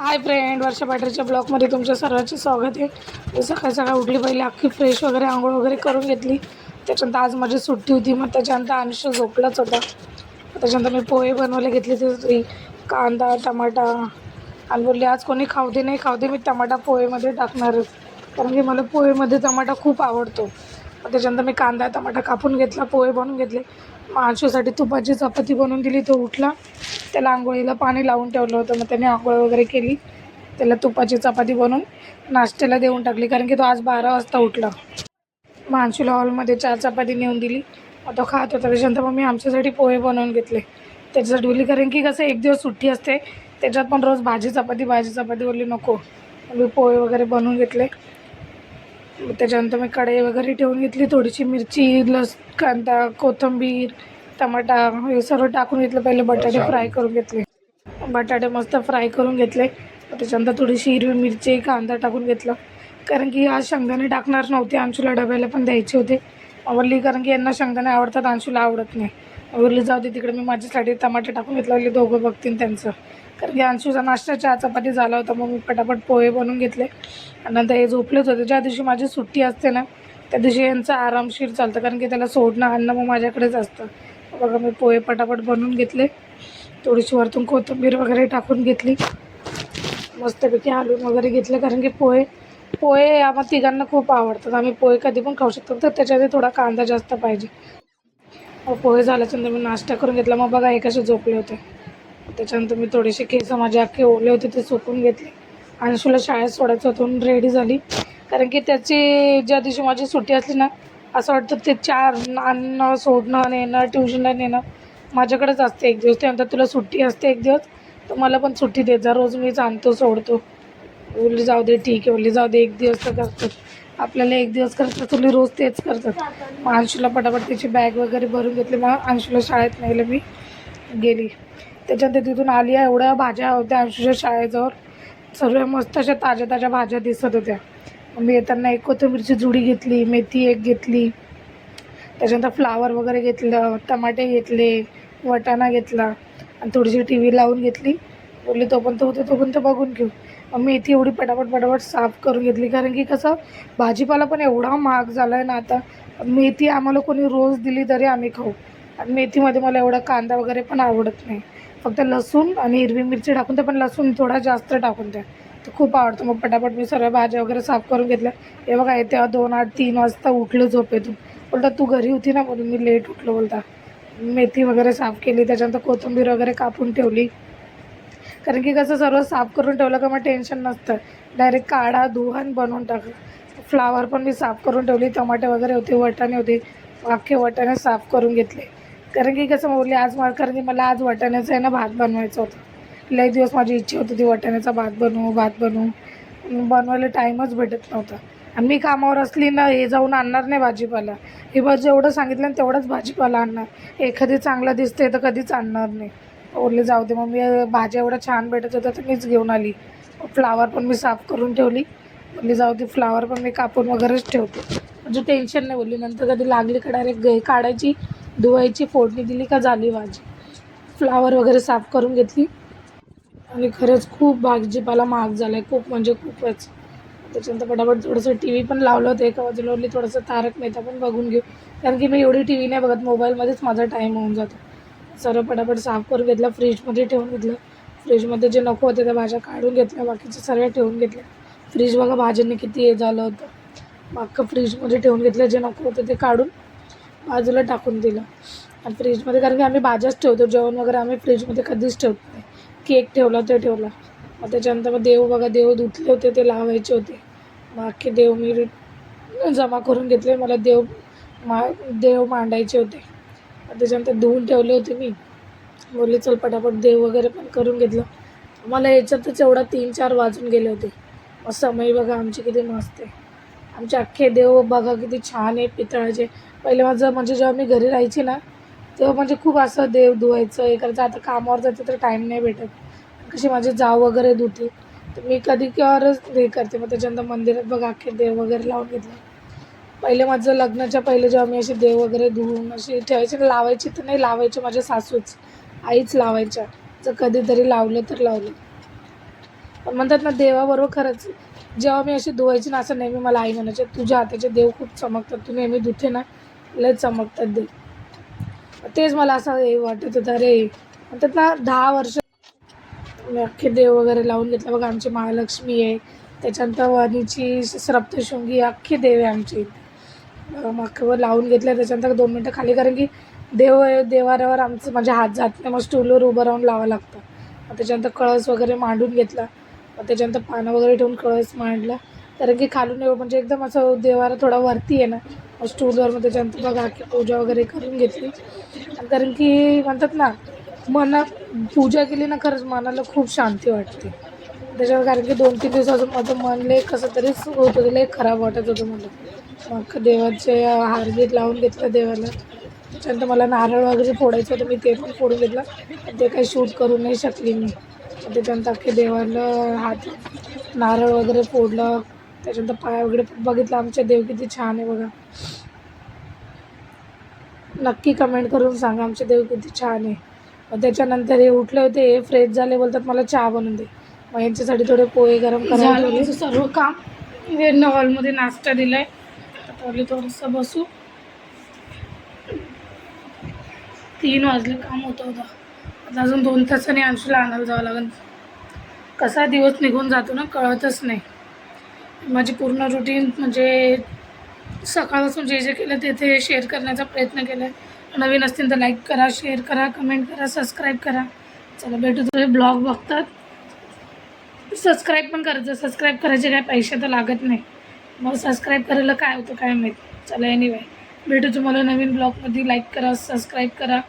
Hi friend वर्षा पाटरच्या ब्लॉगमध्ये तुमच्या सर्वांचे स्वागत आहे. मी सकाळ सकाळी उठली पहिले अख्खी फ्रेश वगैरे आंघोळ वगैरे करून घेतली. त्याच्यानंतर आज माझी सुट्टी होती मग त्याच्यानंतर अंश झोपलाच होता. त्याच्यानंतर मी पोहे बनवायला घेतले ते कांदा टमाटा आणि बोलले आज कोणी खाऊ दे नाही खाऊ दे मी टमाटा पोहेमध्ये टाकणारच कारण की मला पोहेमध्ये टमाटा खूप आवडतो. त्याच्यानंतर मी कांदा टमाटा कापून घेतला पोहे बनवून घेतले. अंशूसाठी तुपाची चपाती बनवून दिली तो उठला. त्याला आंघोळीला पाणी लावून ठेवलं होतं मग त्याने आंघोळ वगैरे केली. त्याला तुपाची चपाती बनवून नाश्त्याला देऊन टाकली कारण की तो आज बारा वाजता उठला. मग अंशूला हॉलमध्ये चार चपाती नेऊन दिली. मग तो खात होता त्याच्यानंतर मग मी आमच्यासाठी पोहे बनवून घेतले. त्याच्यासाठी बोलली कारण की कसं एक दिवस सुट्टी असते त्याच्यात पण रोज भाजी चपाती भाजी चपाती बोलली नको. मी पोहे वगैरे बनवून घेतले. मग त्याच्यानंतर मी कढई वगैरे ठेवून घेतली थोडीशी मिरची लस कांदा कोथिंबीर टमाटा हे सर्व टाकून घेतलं. पहिले बटाटे फ्राय करून घेतले. बटाटे मस्त फ्राय करून घेतले. त्याच्यानंतर थोडीशी हिरवी मिरची कांदा टाकून घेतलं. कारण की आज शेंगदाणे टाकणार नव्हते अंशूला डब्याला पण द्यायचे होते. आवडली कारण की यांना शेंगदाणे आवडतात अंशूला आवडत नाही. उरली जाऊ दे तिकडे मी माझ्यासाठी टमाटे टाकून घेतलं म्हणजे दोघं बघतील त्यांचं. कारण की अंशूचा नाश्ता चहा चपाती झाला होता मग मी पटापट पोहे बनवून घेतले. आणि नंतर हे झोपलेच होते. ज्या दिवशी माझी सुट्टी असते ना त्या दिवशी यांचं आरामशीर चालतं. कारण की त्याला सोडणं आणणं मग माझ्याकडेच असतं. बघा मी पोहे पटापट बनवून घेतले. थोडीशी वरतून कोथिंबीर वगैरे टाकून घेतली. मस्तपैकी हलवून वगैरे घेतलं. कारण की पोहे पोहे आम्हा तिघांना खूप आवडतात. आम्ही पोहे कधी पण खाऊ शकतो. तर त्याच्यामध्ये थोडा कांदा जास्त पाहिजे. पोहे झाल्याच्यानंतर मी नाश्ता करून घेतला. मग बघा हे कसे झोपले होते. त्याच्यानंतर मी थोडेसे केस माझे अख्खे ओले होते ते सुकून घेतले. आणि तुला शाळेत सोडायचं होतं रेडी झाली. कारण की त्याची ज्या दिवशी माझी सुट्टी असली ना असं वाटतं ते चार आणणं सोडणं नेणं ट्युशनला नेणं माझ्याकडेच असते एक दिवस. त्यानंतर तुला सुट्टी असते एक दिवस तर मला पण सुट्टी देत जा रोज मीच आणतो सोडतो. बोलली जाऊ दे ठीक आहे. बोलली जाऊ दे एक दिवस तर करतात आपल्याला एक दिवस करतात तुला रोज तेच करतात. मग अंशूला पटापट त्याची बॅग वगैरे भरून घेतली मग अंशूला शाळेत नेलं मी. गेली. त्याच्यानंतर तिथून आली आहे एवढ्या भाज्या होत्या अंशूच्या शाळेजवळ. सर्व मस्त अशा ताज्या ताज्या भाज्या दिसत होत्या. मी येताना एक कोथिंबीरची जुडी घेतली मेथी एक घेतली. त्याच्यानंतर फ्लावर वगैरे घेतलं टमाटे घेतले वटाणा घेतला. आणि थोडीशी टी व्ही लावून घेतली. बोलली तोपर्यंत होते तोपर्यंत बघून घेऊ. मेथी एवढी पटापट पटापट साफ करून घेतली. कारण की कसं भाजीपाला पण एवढा महाग झाला आहे ना आता. मेथी आम्हाला कोणी रोज दिली तरी आम्ही खाऊ. आणि मेथीमध्ये मला एवढा कांदा वगैरे पण आवडत नाही. फक्त लसूण आणि हिरवी मिरची टाकून द्या पण लसूण थोडा जास्त टाकून द्या. तर खूप आवडतं. मग पटापट मी सर्व भाज्या वगैरे साफ करून घेतल्या. हे बघा येत्या दोन आठ तीन वाजता उठलं झोपेतून. बोलता तू घरी होती ना म्हणून मी लेट उठलो बोलता. मेथी वगैरे साफ केली. त्याच्यानंतर कोथिंबीर वगैरे कापून ठेवली. कारण की कसं सर्व साफ करून ठेवलं का मग टेन्शन नसतं. डायरेक्ट काढा धुवून बनवून टाकलं फ्लावर पण मी साफ करून ठेवली टमाटे वगैरे होते वटाणे होते. अख्खे वटाणे साफ करून घेतले. कारण की कसं बोलले आज मला कारण की मला आज वाटाण्याचं आहे ना भात बनवायचं होतं. लई दिवस माझी इच्छा होती ती वटाण्याचा भात बनवू भात बनवू. बनवायला टाईमच भेटत नव्हता. आणि मी कामावर असली ना हे जाऊन आणणार नाही भाजीपाला. हे बस जेवढं सांगितलं ना तेवढंच भाजीपाला आणणार. एखादी चांगलं दिसते तर कधीच आणणार नाही. बोलले जाऊ दे मग मी भाज्या एवढ्या छान भेटत होत्या तर मीच घेऊन आली. फ्लावर पण मी साफ करून ठेवली. बोलली जाऊ दे फ्लावर पण मी कापून वगैरेच ठेवते. म्हणजे टेन्शन नाही बोलली. नंतर कधी लागली का डायरेक्ट गे काढायची धुवायची फोडणी दिली का झाली भाजी. फ्लावर वगैरे साफ करून घेतली. आणि खरंच खूप भाजीपाला महाग झाला आहे खूप म्हणजे खूपच. त्याच्यानंतर पटापट थोडंसं टी व्ही पण लावलं होतं एका बाजूला बोलली थोडंसं तारक मेहता पण बघून घेऊ. कारण की मी एवढी टी व्ही नाही बघत मोबाईलमध्येच माझा टाईम होऊन जातो. सर्व पटापट साफ करून घेतलं फ्रीजमध्ये ठेवून घेतलं. फ्रीजमध्ये जे नको होते त्या भाज्या काढून घेतल्या बाकीच्या सर्व ठेवून घेतल्या. फ्रीज बघा भाज्यांनी किती हे झालं होतं. बाकी फ्रीजमध्ये ठेवून घेतलं जे नको होतं ते काढून बाजूला टाकून दिलं. आणि फ्रीजमध्ये कारण की आम्ही भाज्याच ठेवतो जेवण वगैरे आम्ही फ्रीजमध्ये कधीच ठेवत नाही. केक ठेवला ते ठेवला. मग त्याच्यानंतर मग देव बघा देव धुतले होते ते लावायचे होते. बाकी देव मी जमा करून घेतले मला देव मा देव मांडायचे होते. त्याच्यानंतर धुवून ठेवले होते मी. बोलले चल पटापट देव वगैरे पण करून घेतलं. मला याच्यातच एवढा तीन चार वाजून गेले होते. मग समय बघा आमची किती मस्त आहे. आमचे अख्खे देव बघा किती छान आहे पितळाचे. पहिले माझं म्हणजे जेव्हा मी घरी राहायची ना तेव्हा म्हणजे खूप असं देव धुवायचं हे करायचं. आता कामावर जायचं तर टाईम नाही भेटत. कशी माझी जाव वगैरे धुते. तर मी कधी केव्हाच हे करते. मग त्याच्यानंतर मंदिरात बघा अख्खे देव वगैरे लावून घेतले. पहिले माझं लग्नाच्या पहिले जेव्हा मी असे देव वगैरे धुवून अशी ठेवायची ना लावायची तर नाही लावायचे माझ्या सासूच आईच लावायच्या. जर कधीतरी लावलं तर लावलं. पण म्हणतात ना देवाबरोबर खरंच जेव्हा मी अशी धुवायची ना असं नेहमी मला आई म्हणायचे तुझ्या हाताचे देव खूप चमकतात तू नेहमी धुते ना लय चमकतात देव. तेच मला असं हे वाटत होतं अरे. म्हणतात ना दहा वर्ष मी अख्खे देव वगैरे लावून घेतलं. बघा आमची महालक्ष्मी आहे. त्याच्यानंतर वणीची सप्तशृंगी अख्खी देव आहे आमची. मागवर लावून घेतलं त्याच्यानंतर दोन मिनटं खाली कारण की देव देवाऱ्यावर आमचं माझे हात जात नाही मग स्टूलवर उभं राहून लावावं लागतं. मग त्याच्यानंतर कळस वगैरे मांडून घेतला. मग त्याच्यानंतर पानं वगैरे ठेवून कळस मांडला. कारण की खालून येऊ म्हणजे एकदम असं देवारा थोडा वरती आहे ना मग स्टूलवर मग त्याच्यानंतर बघा की पूजा वगैरे करून घेतली. आणि कारण की म्हणतात ना मना पूजा केली ना खरंच मनाला खूप शांती वाटते. त्याच्यावर कारण की दोन तीन दिवसाचं माझं मन लय कसं तरी होत होतं लय खराब वाटत होतं मला. मग देवाचे हारगीत लावून घेतलं देवाला. त्याच्यानंतर मला नारळ वगैरे फोडायचं होतं मी ते पण फोडून घेतलं. ते काही शूट करू नाही शकली मी. त्याच्यानंतर अख्खे देवाला हात नारळ वगैरे फोडलं. त्याच्यानंतर पाय वगैरे बघितलं आमचे देव किती छान आहे बघा. नक्की कमेंट करून सांगा आमचे देव किती छान आहे. मग त्याच्यानंतर हे उठले होते हे फ्रेश झाले बोलतात मला चहा बनवून दे. मग यांच्यासाठी थोडे पोहे गरम करायला. सर्व काम. यांना हॉलमध्ये नाश्ता दिलाय. आता बोलले थोडंसं बसू तीन वाजले काम होतं होतं. आता अजून दोन तासाने अंशूला आणायला जावं लागेल. कसा दिवस निघून जातो ना कळतच नाही. माझी पूर्ण रुटीन म्हणजे सकाळपासून जे जे केलं ते ते शेअर करण्याचा प्रयत्न केला आहे. नवीन असतील तर लाईक करा शेअर करा कमेंट करा सबस्क्राईब करा. चला भेटू तुझे ब्लॉग बघतात. सबस्क्राईब पण करायचं सबस्क्राईब करायचे काय पैसे तर लागत नाही. मग सबस्क्राईब करायला काय होतं काय माहीत. चला एनिवे भेटू तुम्हाला नवीन ब्लॉगमध्ये लाईक करा सबस्क्राईब करा.